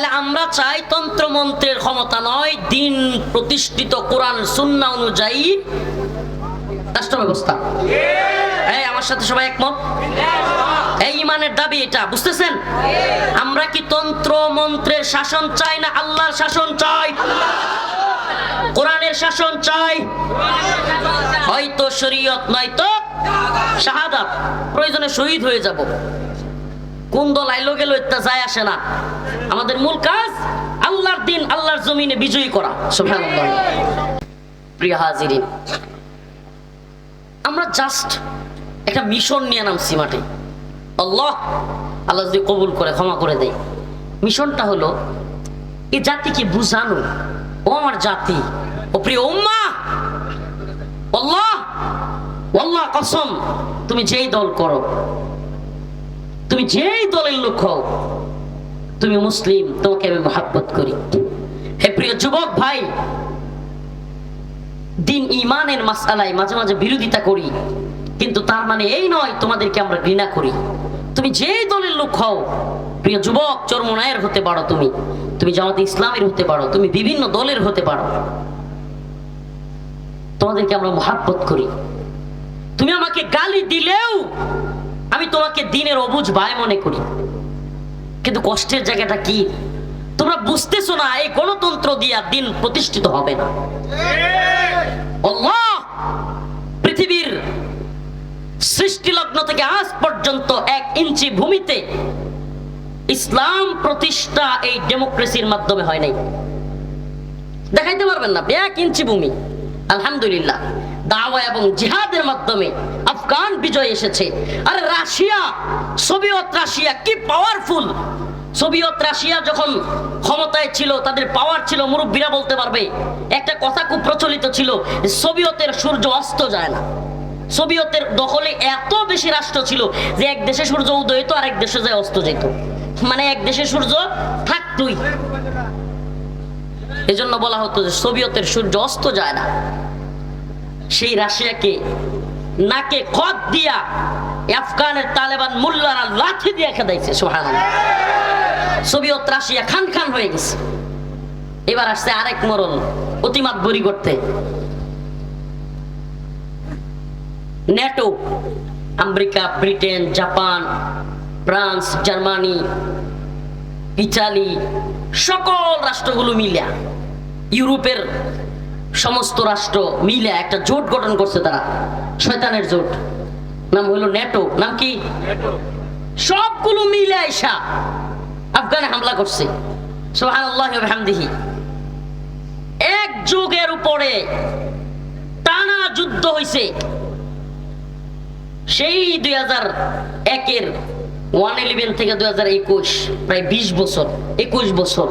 তাহলে আমরা চাই তন্ত্র মন্ত্রের ক্ষমতা নয়, দিন প্রতিষ্ঠিত কোরআন, সুন্না অনুযায়ী রাষ্ট্র ব্যবস্থা এই, আমার সাথে সবাই একমত? এই ইমানের দাবি এটা, বুঝতেছেন? আমরা কি তন্ত্র মন্ত্রের শাসন চাই না আল্লাহর শাসন চাই? কোরআনের শাসন চাই? হয়তো শরীয়ত, নয়তো শাহাদাত। প্রয়োজনে শহীদ হয়ে যাব। কোন দল আইলো গেল ইত্যা যায় আসে না। আমাদের মূল কাজ, আল্লাহর দিন, আল্লাহর জমিনে বিজয়ী করা। আমরা জাস্ট একটা মিশন নিয়ে নামছি মাঠে। আল্লাহ আল্লাহ যদি কবুল করে, ক্ষমা করে দেয়। মিশনটা হলো এই জাতিকে বুঝানো। ও আমার জাতি, ও প্রিয় উম্মা, আল্লাহ আল্লাহ কসম, তুমি যেই দল করো তুমি যেই দলের লোক হও, তুমি মুসলিম, তোমাকে আমি মহাব্বত করি। হে প্রিয় যুবক ভাই, দিন ইমানের মাসালায় মাঝে মাঝে বিরোধিতা করি, কিন্তু তার মানে এই নয় তোমাদেরকে আমরা ঘৃণা করি। তুমি যেই দলের লোক হও, প্রিয় যুবক চরমনায়ের হতে পারো তুমি। তুমি জামাতে ইসলামের হতে পারো, তুমি বিভিন্ন দলের হতে পারো। তোমাদেরকে আমরা মহাব্বত করি। তুমি আমাকে গালি দিলেও আমি তোমাকে দিনের অবুজ ভাই মনে করি। কিন্তু কষ্টের জায়গাটা কি? তোমরা বুঝতেছো না, এই গণতন্ত্র দিয়া দিন প্রতিষ্ঠিত হবে না। পৃথিবীর সৃষ্টি লগ্ন থেকে আজ পর্যন্ত এক ইঞ্চি ভূমিতে ইসলাম প্রতিষ্ঠা এই ডেমোক্রেসির মাধ্যমে হয় নাই। দেখাইতে পারবেন না, এক ইঞ্চি ভূমি। আলহামদুলিল্লাহ। দাওয়া এবং জিহাদের মাধ্যমে আফগান বিজয় এসেছে। আরে রাশিয়া, সোভিয়ত রাশিয়া, কি পাওয়ারফুল সোভিয়ত রাশিয়া যখন ক্ষমতায় ছিল, তাদের পাওয়ার ছিল, মুরব্বীরা বলতে পারবে। একটা কথা খুব প্রচলিত ছিল, সোভিয়তের সূর্য অস্ত যায় না। সোভিয়তের দখলে এত বেশি রাষ্ট্র ছিল যে এক দেশে সূর্য উদয় হতো আর এক দেশে যায় অস্ত যেত। মানে এক দেশে সূর্য থাকতই। এজন্য বলা হতো যে সোভিয়তের সূর্য অস্ত যায় না। সেই রাশিয়াকে নাকে খত দিয়া আফগানের তালেবান মোল্লারা লাঠি দিয়ে খেদাইছে সোহান সোভিয়ত রাশিয়া খান খান হয়ে গেছে। এবার আসছে আরেক মরণ, অতিমাত বরি করতে। NATO America, Britain, Japan, France, Germany Italy সকল রাষ্ট্রগুলো মিলিয়া, ইউরোপের সমস্ত রাষ্ট্র মিলে একটা জোট গঠন করছে তারা। শয়তানের জোট। নাম হলো ন্যাটো। নাম কি? সবগুলো মিলে আইসা আফগানে হামলা করছে। সোহান এক যুগের উপরে টানা যুদ্ধ হয়েছে সেই দুই হাজার একের ওয়ান ইলেভেন থেকে দুই হাজার একুশ প্রায় বিশ বছর একুশ বছর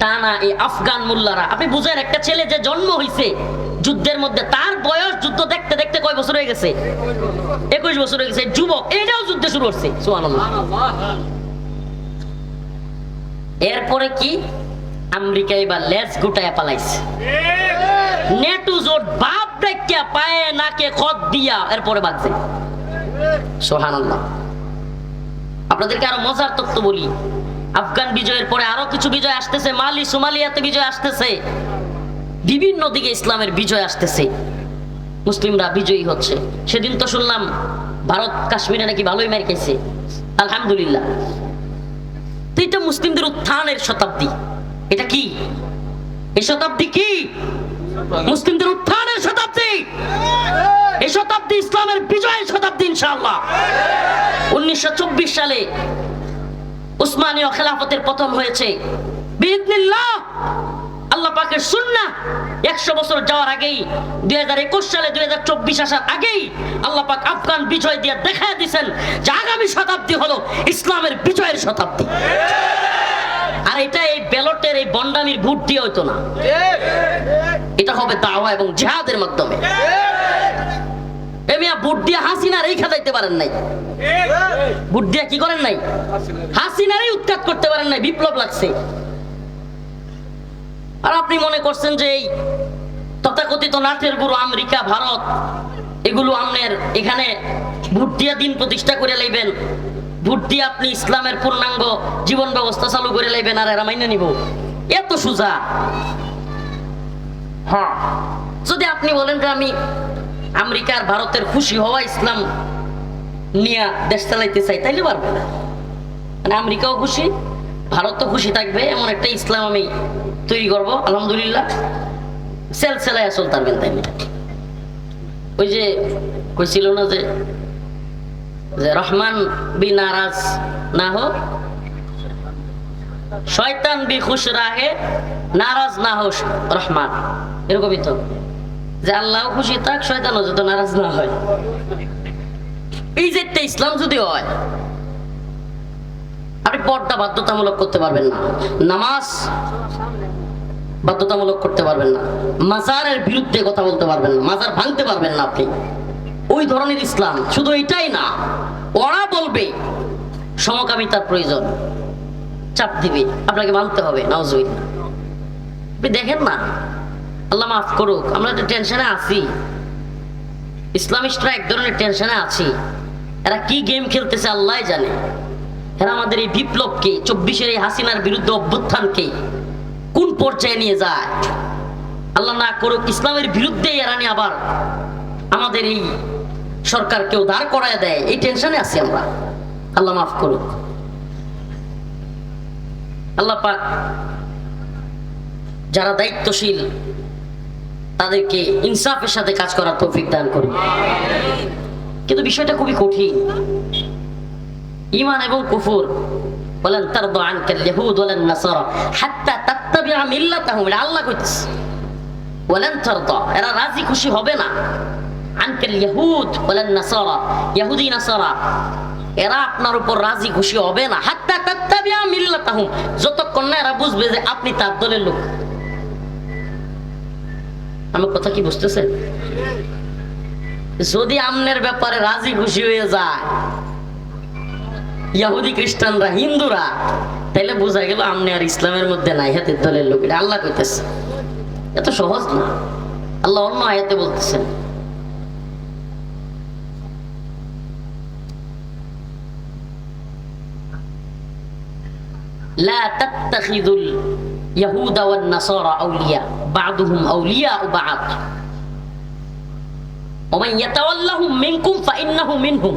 টানা এই আফগান মোল্লারা। আপনি বুঝেন একটা ছেলে যে জন্ম হয়েছে যুদ্ধের মধ্যে, তার বয়স যুদ্ধ দেখতে দেখতে কয় বছর হয়ে গেছে? একুশ বছর হয়ে গেছে। যুবক, এটাও যুদ্ধে শুরু করছে। এরপরে কি? আমেরিকা এবার লেজ গুটায় পালাইছে। নেটু জোট বাপ ডাকিয়া পায়ে, নাকে খত দিয়া এরপরে বাজছে সোহানাল্লাহ আপনাদেরকে আরও মজার তথ্য বলি। আফগান বিজয়ের পরে আরও কিছু বিজয় আসতেছে। মালি সোমালিয়াতে বিজয় আসতেছে। বিভিন্ন দিকে ইসলামের বিজয় আসতেছে। মুসলিমরা বিজয়ী হচ্ছে। সেদিন তো শুনলাম, ভারত কাশ্মীরে নাকি ভালোই মার খেয়েছে। আলহামদুলিল্লাহ। এটা মুসলিমদের উত্থানের শতাব্দী। এটা কি? এই শতাব্দী কি? মুসলিমদের উত্থানের শতাব্দী। এই শতাব্দী ইসলামের বিজয়ের শতাব্দী, ইনশাআল্লাহ। উনিশশো সালে উসমানীয় খেলাফতের প্রথম হয়েছে। বিইذنিল্লাহ আল্লাহ পাকের সুন্নাহ একশো বছর যাওয়ার আগেই, দুই হাজার একুশ সালে, দুই হাজার চব্বিশ আসার আগেই আল্লাহ পাক আফগান বিজয় দিয়ে যে আগামী শতাব্দী হলো ইসলামের বিজয়ের শতাব্দী। আর এটা এই ব্যালটের, এই বন্ডামির ভোট দিয়ে হইতো না। এটা হবে দাওয়া এবং জিহাদের মাধ্যমে। এমিয়া হাসিনার এই খেদাইতে পারেন নাই। দিয়ে কি করেন নাই? হাসিনারই উৎখাত করতে পারেন নাই, বিপ্লব লাগছে। আপনি মনে করছেন যে এই তথাকথিত নাটের গুরু আমেরিকা ভারত এগুলো আমনের এখানে ভোট দিয়া দিন প্রতিষ্ঠা করে লইবেন। ভোট দিয়ে আপনি ইসলামের পূর্ণাঙ্গ জীবন ব্যবস্থা চালু করে লাইবেন আর এরা মাইনে নিব। এত সোজা। হ্যাঁ। যদি আপনি বলেন যে আমি আমেরিকা আর ভারতের খুশি হওয়া ইসলাম নিয়ে দেশ চালাইতে চাই তাইলে পারবে না। মানে আমেরিকাও খুশি ভারতও খুশি থাকবে এমন একটা ইসলাম আমি তৈরি করব, আলহামদুলিল্লাহ। সেল সেলাই আসল পারবেন তাইলে ওই যে কইছিল না যে যে রহমান বি নারাজ না হো, শয়তান বি খুশ রাহে, নারাজ না হোস রহমান। এরকমই তো যে আল্লাহ খুশি থাক, শয়তানও যত নারাজ না হয়। এই যে ইসলাম যদি হয়, আপনি পর্দা বাধ্যতামূলক করতে পারবেন না। নামাজ বাধ্যতামূলক করতে পারবেন না। মাজারের বিরুদ্ধে কথা বলতে পারবেন না। মাজার ভাঙতে পারবেন না আপনি। ওই ধরনের ইসলাম শুধু এটাই না, ওরা বলবে, সমকামিতার প্রয়োজন। চাপ দিবে। আপনাকে মানতে হবে নাউজুবিল্লাহ আপনি দেখেন না? আল্লাহ মাফ করুক, আমরা তো টেনশনে আছি। ইসলামিস্টরা এক ধরনের টেনশনে আছি। এরা কি গেম খেলতেছে আল্লাহ জানে। এরা আমাদের এই বিপ্লবকে, চব্বিশের এই হাসিনার বিরুদ্ধে অভ্যুত্থানকে কোন পর্যায়ে নিয়ে যায়? আল্লাহ না করুক, ইসলামের বিরুদ্ধে এরা নিয়ে আবার আমাদের এই সরকারকেও দাঁড় করায় দেয়। এই টেনশনে আছি আমরা। আল্লাহ মাফ করুক। আল্লাহ পাক যারা দায়িত্বশীল, তাদেরকে ইনসাফের সাথে কাজ করার তৌফিক দান করুন। কিন্তু বিষয়টা খুবই কঠিন। ইমান এবং কুফুর বলেন তার আনকাল ইয়াহুদ ওয়ালান নাসারা, হাত্তা যতক্ষণ না। এরা বুঝবে যে আপনি তার দলের লোক। আমার কথা কি বুঝতেছেন যদি আমনের ব্যাপারে রাজি খুশি হয়ে যায়, ইয়াহুদি খ্রিস্টানরা, হিন্দুরা তাইলে বোঝা গেল আমনে আর ইসলামের মধ্যে নাই হাতের দলের লোক এটা আল্লাহ কইতেছে এত সহজ না আল্লাহ অন্য আয়াতে বলতেছেন لا تتخذوا اليهود والنصارى أولياء بعضهم أولياء بعض ومن يتولهم منكم فإنه منهم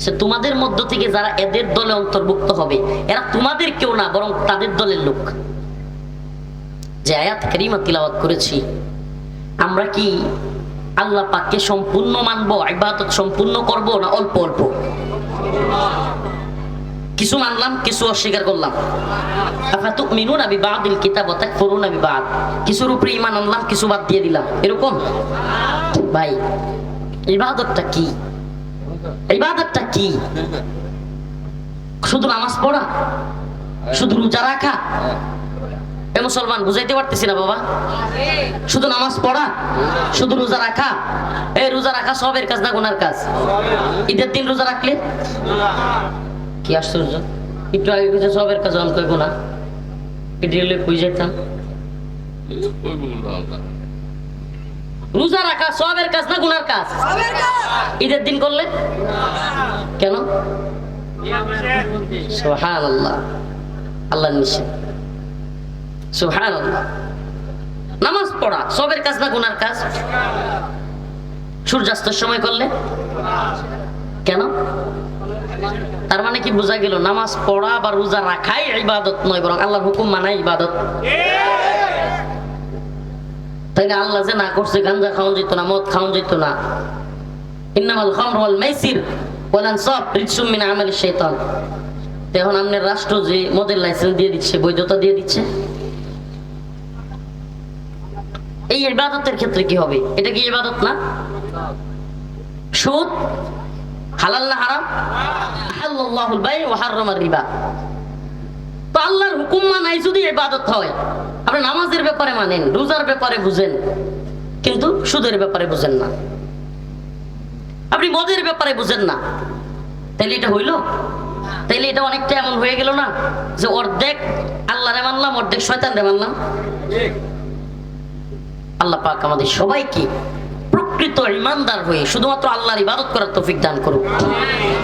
সে তোমাদের মধ্য থেকে যারা এদের দলে অন্তর্ভুক্ত হবে, এরা তোমাদের কেউ না, বরং তাদের দলের লোক। যে আয়াত করেছি, আমরা কি আল্লাহ পাককে সম্পূর্ণ মানবো সম্পূর্ণ করব না অল্প অল্প? কিছু মানলাম, কিছু অস্বীকার করলাম। কিছুর উপরে ঈমান আনলাম, কিছু বাদ দিয়ে দিলাম। এরকম? ভাই, ইবাদতটা কি? ইবাদতটা কি? শুধু নামাজ পড়া? শুধু রোজা রাখা? এ মুসলমান, বুঝাইতে পারতেছি না বাবা। শুধু নামাজ পড়া? শুধু রোজা রাখা? এই রোজা রাখা সবের কাজ না গুনার কাজ? ঈদের দিন রোজা রাখলে? কি আশ্চর্য। একটু আগে কিছু সবের কাজ আমি কইব না এটি কই যেতাম রোজা রাখা সবের কাজ না গুনার কাজ? ঈদের দিন করলে? কেন? সুহান আল্লাহ আল্লাহ নিষেধ। সুহান আল্লাহ নামাজ পড়া সবের কাজ না গুনার কাজ? সূর্যাস্তের সময় করলে? কেন? তার মানে কি বোঝা গেল নামাজ পড়া বা রোজা রাখাই ইবাদত নয় বরং আল্লাহর হুকুম মানাই ইবাদত। তাই না আল্লাহ যে না করছে গাঞ্জা খাওয়ান যেত না, মদ খাওয়ান যেত না। রাষ্ট্র যে মদের লাইসেন্স দিয়ে দিচ্ছে, বৈধতা দিয়ে দিচ্ছে। এই ইবাদতের ক্ষেত্রে কি হবে? এটা কি ইবাদত না? সুদ? হালাল না হারাম? বাই রিবা। তো আল্লাহর হুকুম মানাই যদি ইবাদত হয়। আপনি নামাজের ব্যাপারে মানেন, রোজার ব্যাপারে বুঝেন, কিন্তু সুদের ব্যাপারে বুঝেন না। আপনি মদের ব্যাপারে বুঝেন না। তাইলে এটা হইল? তাইলে এটা অনেকটা এমন হয়ে গেল না যে অর্ধেক আল্লাহরে মানলাম, অর্ধেক শয়তান রে মানলাম? আল্লাহ পাক আমাদের সবাইকে প্রকৃত ইমানদার হয়ে শুধুমাত্র আল্লাহর ইবাদত করার তৌফিক দান করুক।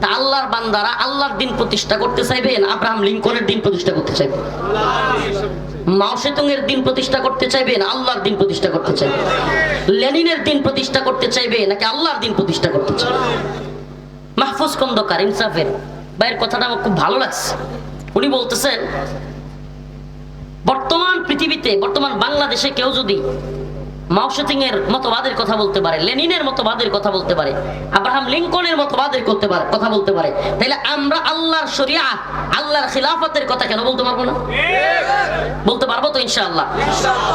তা আল্লাহর বান্দারা আল্লাহর দিন প্রতিষ্ঠা করতে চাইবেন আব্রাহাম লিঙ্কনের দিন প্রতিষ্ঠা করতে চাইবেন দিন প্রতিষ্ঠা করতে চাইবে না? আল্লাহর দিন প্রতিষ্ঠা করতে চাইবে। লেনিনের দিন প্রতিষ্ঠা করতে চাইবে নাকি আল্লাহর দিন প্রতিষ্ঠা করতে চাইবে? মাহফুজ খন্দকার, ইনসাফের। ভাইয়ের কথাটা আমার খুব ভালো লাগছে। উনি বলতেছেন, বর্তমান পৃথিবীতে, বর্তমান বাংলাদেশে কেউ যদি মাওসেতিং এর মতবাদের কথা বলতে পারে, লেনিনের মতবাদের কথা বলতে পারে, আব্রাহাম লিঙ্কনের মতবাদের করতে পারে, কথা বলতে পারে। তাহলে আমরা আল্লাহর শরিয়া, আল্লাহর খিলাফতের কথা কেন বলতে পারব না? বলতে পারব তো ইনশাআল্লাহ।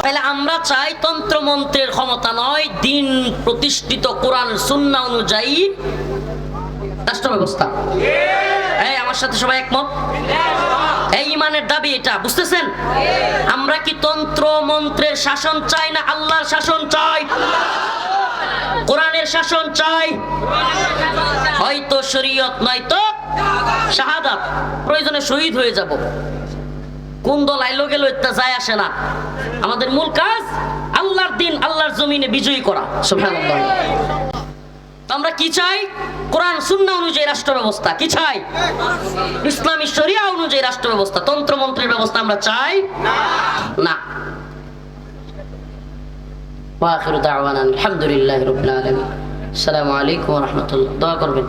তাহলে আমরা চাই তন্ত্র মন্ত্রের ক্ষমতা নয়, দিন প্রতিষ্ঠিত কোরআন, সুন্না অনুযায়ী রাষ্ট্র ব্যবস্থা আমার সাথে সবাই একমত? এই ইমানের দাবি এটা, বুঝতেছেন? আমরা কি তন্ত্র, মন্ত্রের শাসন চাই না আল্লাহর শাসন চাই? কোরআনের শাসন চাই? হয়তো শরীয়ত, নয়তো শাহাদাত। প্রয়োজনে শহীদ হয়ে যাব। কোন দল আইলো গেল ইত্যা যায় আসে না। আমাদের মূল কাজ আল্লাহর দিন, আল্লাহর জমিনে বিজয়ী করা। সুবহানাল্লাহ। আমরা কি চাই? কোরআন, সুন্না অনুযায়ী রাষ্ট্র ব্যবস্থা কি চাই? ইসলামী শরিয়া অনুযায়ী রাষ্ট্র ব্যবস্থা তন্ত্র মন্ত্রের ব্যবস্থা আমরা চাই? না। আলহামদুলিল্লাহ আলামিন। আসসালামু আলাইকুম রাহমাতুল্লাহ। দোয়া করবেন।